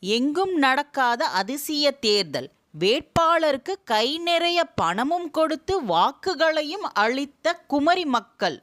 எங்கும் நடக்காத அதிசய தேர்தல். வேட்பாளருக்கு கை நிறைய பணமும் கொடுத்து வாக்குகளையும் அளித்த குமரி மக்கள்.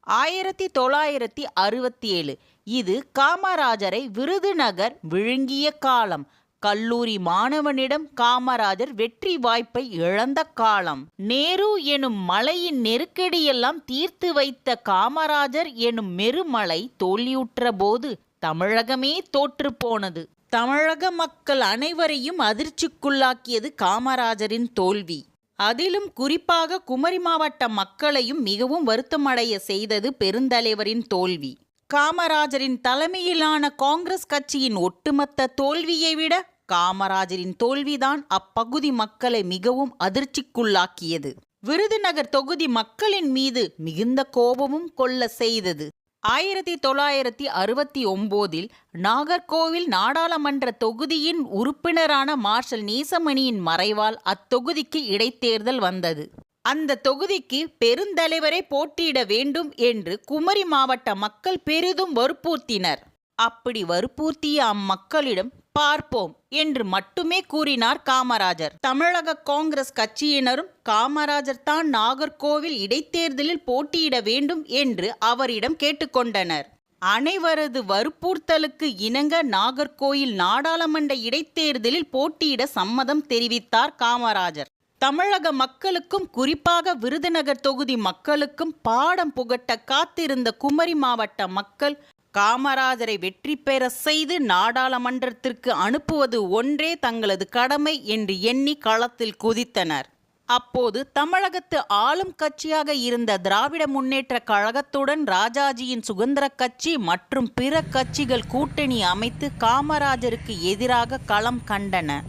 ஆயிரத்தி தொள்ளாயிரத்தி அறுபத்தி ஏழு. இது காமராஜரை விருதுநகர் விழுங்கிய காலம். கல்லூரி மாணவனிடம் காமராஜர் வெற்றி வாய்ப்பை இழந்த காலம். நேரு எனும் மலையின் நெருக்கடியெல்லாம் தீர்த்து வைத்த காமராஜர் எனும் மெருமலை தோல்வியுற்ற போது தமிழகமே தோற்று போனது. தமிழக மக்கள் அனைவரையும் அதிர்ச்சிக்குள்ளாக்கியது காமராஜரின் தோல்வி. அதிலும் குறிப்பாக குமரி மாவட்ட மக்களையும் மிகவும் வருத்தமடைய செய்தது பெருந்தலைவரின் தோல்வி. காமராஜரின் தலைமையிலான காங்கிரஸ் கட்சியின் ஒட்டுமொத்த தோல்வியை விட காமராஜரின் தோல்விதான் அப்பகுதி மக்களை மிகவும் அதிர்ச்சிக்குள்ளாக்கியது. விருதுநகர் தொகுதி மக்களின் மீது மிகுந்த கோபமும் கொள்ள செய்தது. ஆயிரத்தி தொள்ளாயிரத்தி அறுபத்தி ஒம்போதில் நாகர்கோவில் நாடாளுமன்ற தொகுதியின் உறுப்பினரான மார்ஷல் நீசமணியின் மறைவால் அத்தொகுதிக்கு இடைத்தேர்தல் வந்தது. அந்த தொகுதிக்கு பெருந்தலைவரை போட்டியிட வேண்டும் என்று குமரி மாவட்ட மக்கள் பெரிதும் வற்புறுத்தினர். அப்படி வற்புறுத்திய அம்மக்களிடம் பார்ப்போம் என்று மட்டுமே கூறினார் காமராஜர். தமிழக காங்கிரஸ் கட்சியினரும் காமராஜர் தான் நாகர்கோவில் இடைத்தேர்தலில் போட்டியிட வேண்டும் என்று அவரிடம் கேட்டுக்கொண்டனர். அனைவரது வற்புறுத்தலுக்கு இணங்க நாகர்கோயில் நாடாளுமன்ற இடைத்தேர்தலில் போட்டியிட சம்மதம் தெரிவித்தார் காமராஜர். தமிழக மக்களுக்கும் குறிப்பாக விருதுநகர் தொகுதி மக்களுக்கும் பாடம் புகட்ட காத்திருந்த குமரி மாவட்ட மக்கள் காமராஜரை வெற்றி பெற செய்து நாடாளுமன்றத்திற்கு அனுப்புவது ஒன்றே தங்களது கடமை என்று எண்ணி களத்தில் குதித்தனர். அப்போது தமிழகத்து ஆளும் கட்சியாக இருந்த திராவிட முன்னேற்ற கழகத்துடன் ராஜாஜியின் சுதந்திர கட்சி மற்றும் பிற கட்சிகள் கூட்டணி அமைத்து காமராஜருக்கு எதிராக களம் கண்டன.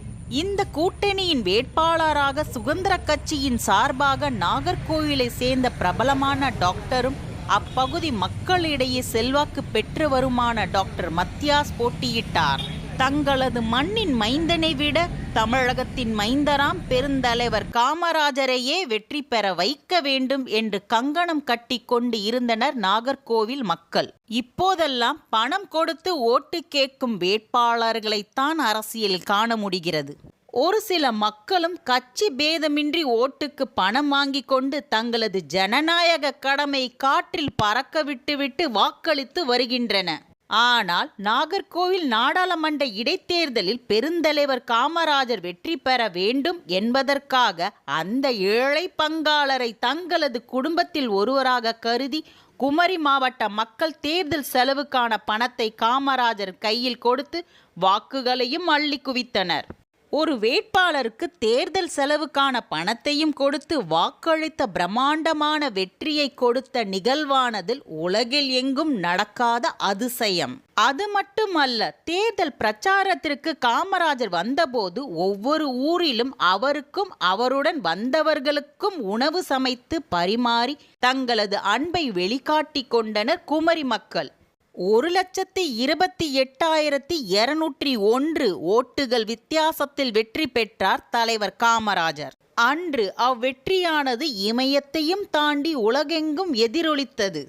இந்த கூட்டணியின் வேட்பாளராக சுதந்திர கட்சியின் சார்பாக நாகர்கோவிலை சேர்ந்த பிரபலமான டாக்டரும் அப்பகுதி மக்களிடையே செல்வாக்கு பெற்று வருமான டாக்டர் மத்தியாஸ் போட்டியிட்டார். தங்களது மண்ணின் மைந்தனை விட தமிழகத்தின் மைந்தராம் பெருந்தலைவர் காமராஜரையே வெற்றி பெற வைக்க வேண்டும் என்று கங்கணம் கட்டி கொண்டு இருந்தனர் நாகர்கோவில் மக்கள். இப்போதெல்லாம் பணம் கொடுத்து ஓட்டு கேட்கும் வேட்பாளர்களைத்தான் அரசியலில் காண முடிகிறது. ஒரு சில மக்களும் கட்சி பேதமின்றி ஓட்டுக்கு பணம் வாங்கி கொண்டு தங்களது ஜனநாயக கடமை காற்றில் பறக்க விட்டுவிட்டு வாக்களித்து வருகின்றன. ஆனால் நாகர்கோவில் நாடாளுமன்ற இடைத்தேர்தலில் பெருந்தலைவர் காமராஜர் வெற்றி பெற வேண்டும் என்பதற்காக அந்த ஏழை பங்காளரை தங்களது குடும்பத்தில் ஒருவராக கருதி குமரி மாவட்ட மக்கள் தேர்தல் செலவுக்கான பணத்தை காமராஜர் கையில் கொடுத்து வாக்குகளையும் அள்ளி குவித்தனர். ஒரு வேட்பாளருக்கு தேர்தல் செலவுக்கான பணத்தையும் கொடுத்து வாக்களித்த பிரம்மாண்டமான வெற்றியை கொடுத்த நிகழ்வானதில் உலகில் எங்கும் நடக்காத அதிசயம். அது மட்டுமல்ல தேர்தல் பிரச்சாரத்திற்கு காமராஜர் வந்தபோது ஒவ்வொரு ஊரிலும் அவருக்கும் அவருடன் வந்தவர்களுக்கும் உணவு சமைத்து பரிமாறி தங்களது அன்பை வெளிக்காட்டி கொண்டனர் குமரி மக்கள். ஒரு லட்சத்தி இருபத்தி எட்டாயிரத்தி இருநூற்றி ஒன்று ஓட்டுகள் வித்தியாசத்தில் வெற்றி பெற்றார் தலைவர் காமராஜர். அன்று அவ்வெற்றியானது இமயத்தையும் தாண்டி உலகெங்கும் எதிரொலித்தது.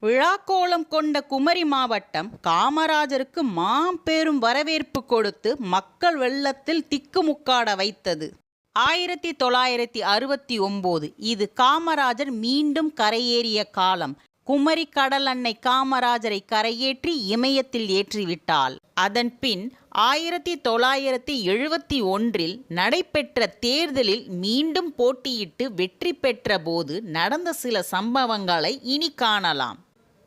விழாக்கோலம் கொண்ட குமரி மாவட்டம் காமராஜருக்கு மாம்பெரும் வரவேற்பு கொடுத்து மக்கள் வெள்ளத்தில் திக்குமுக்காட வைத்தது. ஆயிரத்தி தொள்ளாயிரத்தி அறுபத்தி ஒம்போது. இது காமராஜர் மீண்டும் கரையேறிய காலம். குமரி கடல் அன்னை காமராஜரை கரையேற்றி இமயத்தில் ஏற்றிவிட்டாள். அதன் பின் ஆயிரத்தி தொள்ளாயிரத்தி எழுபத்தி ஒன்றில் நடைபெற்ற தேர்தலில் மீண்டும் போட்டியிட்டு வெற்றி பெற்ற போது நடந்த சில சம்பவங்களை இனி காணலாம்.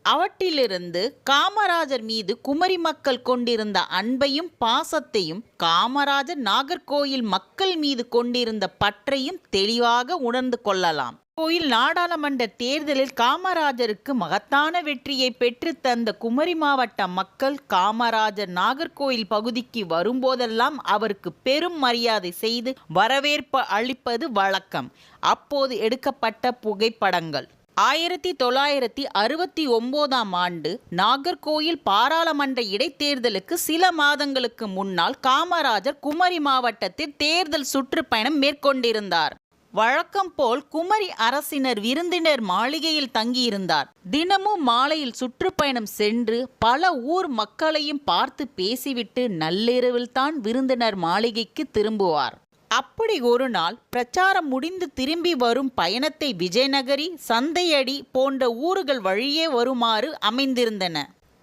அவற்றிலிருந்து காமராஜர் மீது குமரி மக்கள் கொண்டிருந்த அன்பையும் பாசத்தையும் காமராஜர் நாகர்கோயில் மக்கள் மீது கொண்டிருந்த பற்றையும் தெளிவாக உணர்ந்து கொள்ளலாம். கோயில் நாடாளுமன்ற தேர்தலில் காமராஜருக்கு மகத்தான வெற்றியை பெற்று தந்த குமரி மாவட்ட மக்கள் காமராஜர் நாகர்கோயில் பகுதிக்கு வரும்போதெல்லாம் அவருக்கு பெரும் மரியாதை செய்து வரவேற்பு அளிப்பது வழக்கம். அப்போது எடுக்கப்பட்ட புகைப்படங்கள். ஆயிரத்தி தொள்ளாயிரத்தி அறுபத்தி ஒன்போதாம் ஆண்டு நாகர்கோயில் பாராளுமன்ற இடைத்தேர்தலுக்கு சில மாதங்களுக்கு முன்னால் காமராஜர் குமரி மாவட்டத்தில் தேர்தல் சுற்றுப்பயணம் மேற்கொண்டிருந்தார். வழக்கம் போல் குமரி அரசினர் விருந்தினர் மாளிகையில் தங்கியிருந்தார். தினமும் மாலையில் சுற்றுப்பயணம் சென்று பல ஊர் மக்களையும் பார்த்து பேசிவிட்டு நள்ளிரவில்தான் விருந்தினர் மாளிகைக்கு திரும்புவார். அப்படி ஒரு நாள் பிரச்சாரம் முடிந்து திரும்பி வரும் பயணத்தை விஜயநகரி சந்தையடி போன்ற ஊர்கள் வழியே வருமாறு அமைந்திருந்தன.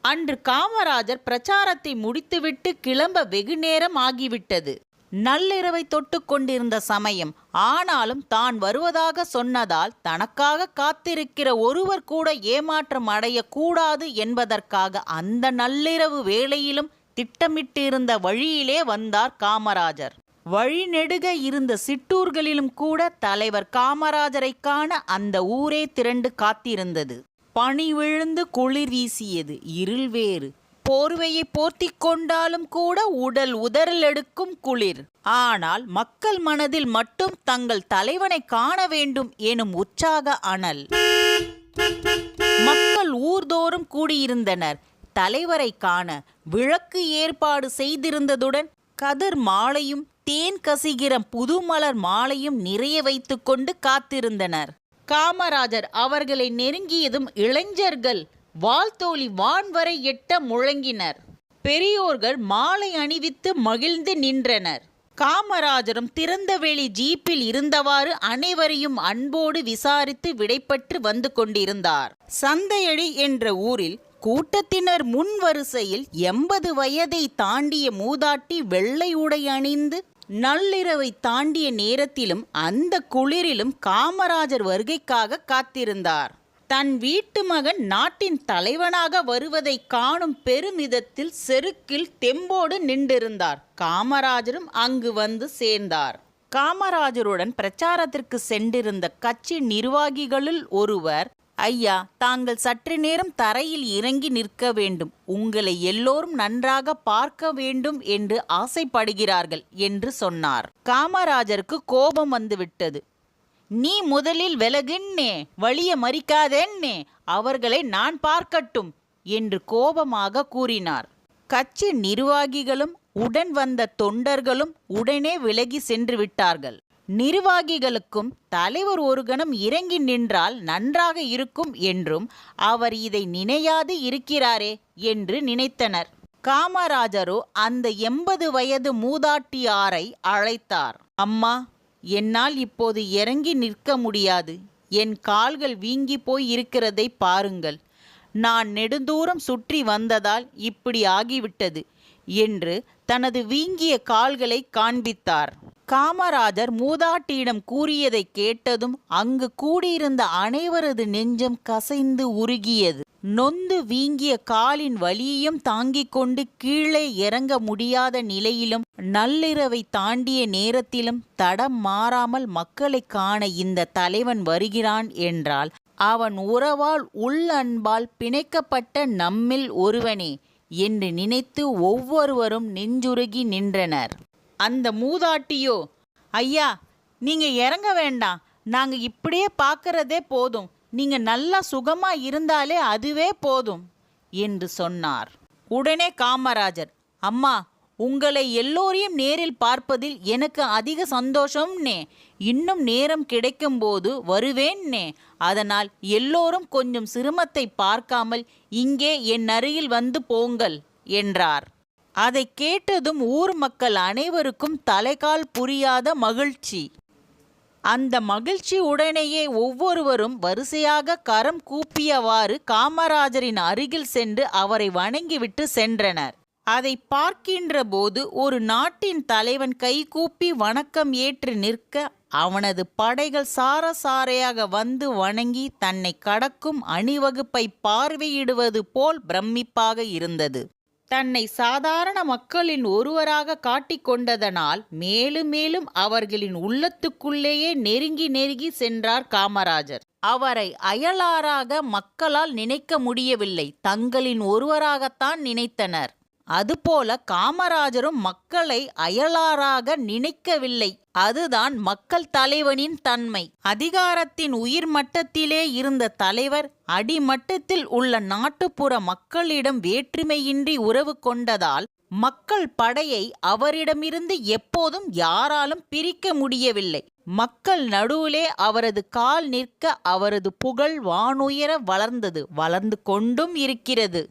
அன்று காமராஜர் பிரச்சாரத்தை முடித்துவிட்டு கிளம்ப வெகு நேரம் ஆகிவிட்டது. நள்ளிரவை தொட்டு கொண்டிருந்த சமயம் ஆனாலும் தான் வருவதாக சொன்னதால் தனக்காக காத்திருக்கிற ஒருவர் கூட ஏமாற்றம் அடையக்கூடாது என்பதற்காக அந்த நள்ளிரவு வேளையிலும் திட்டமிட்டிருந்த வழியிலே வந்தார் காமராஜர். வழிநெடுக இருந்த சிற்றூர்களிலும் கூட தலைவர் காமராஜரை காண அந்த ஊரே திரண்டு காத்திருந்தது. பனி விழுந்து குளிர் வீசியது இருள் வேறு. போர்வையை போர்த்தி கொண்டாலும் கூட உடல் உதறல் எடுக்கும் குளிர். ஆனால் மக்கள் மனதில் மட்டும் தங்கள் தலைவனை காண வேண்டும் எனும் உற்சாக அனல். மக்கள் ஊர்தோறும் கூடியிருந்தனர். தலைவரை காண விளக்கு ஏற்பாடு செய்திருந்ததுடன் கதிர் மாலையும் தேன் கசிகிற புதுமலர் மாலையும் நிறைய வைத்துக்கொண்டு காத்திருந்தனர். காமராஜர் அவர்களை நெருங்கியதும் இளைஞர்கள் வால்தோழி வான் வரை எட்ட முழங்கினர். பெரியோர்கள் மாலை அணிவித்து மகிழ்ந்து நின்றனர். காமராஜரும் திறந்தவெளி ஜீப்பில் இருந்தவாறு அனைவரையும் அன்போடு விசாரித்து விடைபெற்று வந்து கொண்டிருந்தார். சந்தையடி என்ற ஊரில் கூட்டத்தினர் முன் வரிசையில் எண்பது வயதை தாண்டிய மூதாட்டி வெள்ளை உடை அணிந்து நள்ளிரவை தாண்டிய நேரத்திலும் அந்த குளிரிலும் காமராஜர் வருகைக்காக காத்திருந்தார். தன் வீட்டு மகன் நாட்டின் தலைவனாக வருவதை காணும் பெருமிதத்தில் செருக்கில் தெம்போடு நின்றிருந்தார். காமராஜரும் அங்கு வந்து சேர்ந்தார். காமராஜருடன் பிரச்சாரத்திற்கு சென்றிருந்த கட்சி நிர்வாகிகளுள் ஒருவர் ஐயா தாங்கள் சற்று நேரம் தரையில் இறங்கி நிற்க வேண்டும். உங்களை எல்லோரும் நன்றாக பார்க்க வேண்டும் என்று ஆசைப்படுகிறார்கள் என்று சொன்னார். காமராஜருக்கு கோபம் வந்துவிட்டது. நீ முதலில் விலகுன்னே வழிய மறிக்காதேன்னே அவர்களை நான் பார்க்கட்டும் என்று கோபமாக கூறினார். கட்சி நிர்வாகிகளும் உடன் வந்த தொண்டர்களும் உடனே விலகி சென்று விட்டார்கள். நிர்வாகிகளுக்கும் தலைவர் ஒரு கணம் இறங்கி நின்றால் நன்றாக இருக்கும் என்றும் அவர் இதை நினையாது இருக்கிறாரே என்று நினைத்தனர். காமராஜரோ அந்த எண்பது வயது மூதாட்டியாரை அழைத்தார். அம்மா என்னால் இப்போது இறங்கி நிற்க முடியாது. என் கால்கள் வீங்கி போய் இருக்கிறதை பாருங்கள். நான் நெடுந்தூரம் சுற்றி வந்ததால் இப்படி ஆகிவிட்டது என்று தனது வீங்கிய கால்களை காண்பித்தார். காமராஜர் மூதாட்டியிடம் கூறியதை கேட்டதும் அங்கு கூடியிருந்த அனைவரது நெஞ்சம் கசைந்து உருகியது. நொந்து வீங்கிய காலின் வலியையும் தாங்கிக் கொண்டு கீழே இறங்க முடியாத நிலையிலும் நள்ளிரவை தாண்டிய நேரத்திலும் தடம் மாறாமல் மக்களை காண இந்த தலைவன் வருகிறான் என்றால் அவன் உறவால் உள்ளன்பால் பிணைக்கப்பட்ட நம்மில் ஒருவனே என்று நினைத்து ஒவ்வொருவரும் நெஞ்சுருகி நின்றனர். அந்த மூதாட்டியோ ஐயா நீங்க இறங்க வேண்டாம். நாங்க இப்படியே பார்க்கறதே போதும். நீங்க நல்லா சுகமா இருந்தாலே அதுவே போதும் என்று சொன்னார். உடனே காமராஜர் அம்மா உங்களை எல்லோரையும் நேரில் பார்ப்பதில் எனக்கு அதிக சந்தோஷம்னே. இன்னும் நேரம் கிடைக்கும்போது வருவேன்னே. அதனால் எல்லோரும் கொஞ்சம் சிரமத்தை பார்க்காமல் இங்கே என் அருகில் வந்து போங்கள் என்றார். அதை கேட்டதும் ஊர் மக்கள் அனைவருக்கும் தலைகால் புரியாத மகிழ்ச்சி. அந்த மகிழ்ச்சி உடனேயே ஒவ்வொருவரும் வரிசையாக கரம் கூப்பியவாறு காமராஜரின் அருகில் சென்று அவரை வணங்கிவிட்டு சென்றனர். அதை பார்க்கின்ற போது ஒரு நாட்டின் தலைவன் கைகூப்பி வணக்கம் ஏற்று நிற்க அவனது படைகள் சாரசாரையாக வந்து வணங்கி தன்னை கடக்கும் அணிவகுப்பை பார்வையிடுவது போல் பிரமிப்பாக இருந்தது. தன்னை சாதாரண மக்களின் ஒருவராக காட்டிக்கொண்டதனால் மேலும் மேலும் அவர்களின் உள்ளத்துக்குள்ளேயே நெருங்கி நெருங்கி சென்றார் காமராஜர். அவரை அயலாராக மக்களால் நினைக்க முடியவில்லை. தங்களின் ஒருவராகத்தான் நினைத்தனர். அதுபோல காமராஜரும் மக்களை அயலாராக நினைக்கவில்லை. அதுதான் மக்கள் தலைவனின் தன்மை. அதிகாரத்தின் உயிர் மட்டத்திலே இருந்த தலைவர் அடிமட்டத்தில் உள்ள நாட்டுப்புற மக்களிடம் வேற்றுமையின்றி உறவு கொண்டதால் மக்கள் படையை அவரிடமிருந்து எப்போதும் யாராலும் பிரிக்க முடியவில்லை. மக்கள் நடுவிலே அவரது கால் நிற்க அவரது புகழ் வானுயர வளர்ந்தது வளர்ந்து கொண்டும் இருக்கிறது.